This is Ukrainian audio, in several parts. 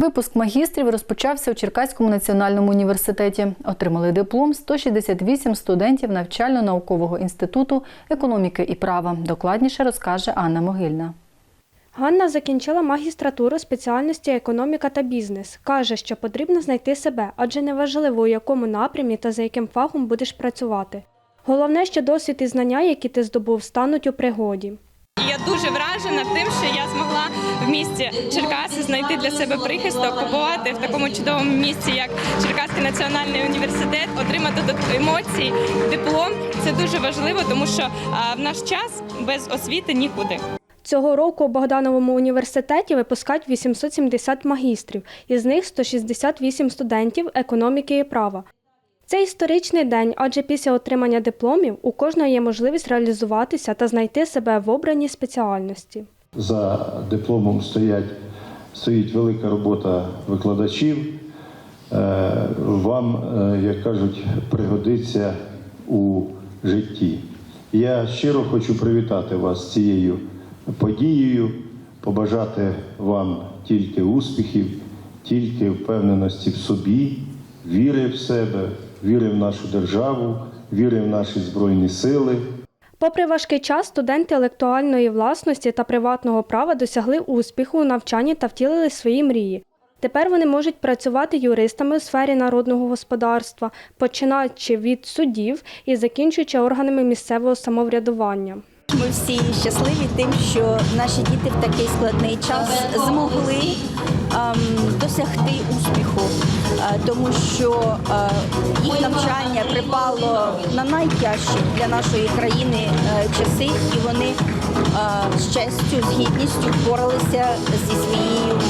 Випуск магістрів розпочався у Черкаському національному університеті. Отримали диплом 168 студентів навчально-наукового інституту економіки і права. Докладніше розкаже Анна Могильна. Ганна закінчила магістратуру спеціальності економіка та бізнес. Каже, що потрібно знайти себе, адже неважливо, у якому напрямі та за яким фахом будеш працювати. Головне, що досвід і знання, які ти здобув, стануть у пригоді. Я дуже вражена тим, що я змогла в місті Черкаси знайти для себе прихисток, побувати в такому чудовому місці, як Черкаський національний університет, отримати тут емоції, диплом. Це дуже важливо, тому що в наш час без освіти нікуди. Цього року у Богдановому університеті випускають 870 магістрів, із них 168 студентів економіки і права. Це історичний день, адже після отримання дипломів у кожного є можливість реалізуватися та знайти себе в обраній спеціальності. За дипломом стоять, стоїть велика робота викладачів. Е, Вам, е, як кажуть, пригодиться у житті. Я щиро хочу привітати вас цією подією, побажати вам тільки успіхів, тільки впевненості в собі, віри в себе, віри в нашу державу, віри в наші Збройні Сили. Попри важкий час, студенти інтелектуальної власності та приватного права досягли успіху у навчанні та втілили свої мрії. Тепер вони можуть працювати юристами у сфері народного господарства, починаючи від судів і закінчуючи органами місцевого самоврядування. Ми всі щасливі тим, що наші діти в такий складний час змогли ем, досягти успіху, тому що е, їх навчання припало на найтяжчі для нашої країни е, часи, і вони е, з честю, з гідністю впоралися зі, своєю,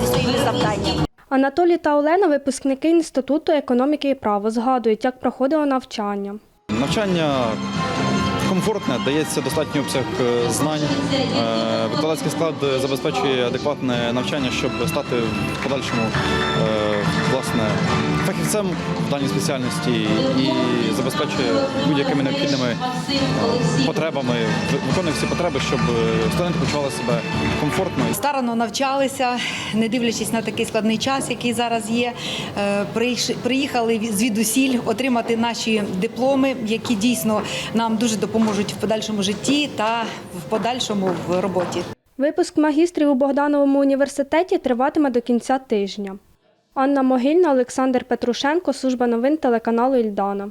зі своїми завданнями. Анатолій та Олена, випускники Інституту економіки і права, згадують, як проходило навчання. Навчання комфортне, дається достатній обсяг е, знань. Е, Викладацький склад забезпечує адекватне навчання, щоб стати в подальшому е, власне фахівцем в даній спеціальності і забезпечує будь-якими необхідними потребами, виконує всі потреби, щоб студенти почували себе комфортно. Старано навчалися, не дивлячись на такий складний час, який зараз є. Приїхали звідусіль отримати наші дипломи, які дійсно нам дуже допоможуть в подальшому житті та в подальшому в роботі. Випуск магістрів у Богдановому університеті триватиме до кінця тижня. Анна Могильна, Олександр Петрушенко, служба новин телеканалу Ільдана.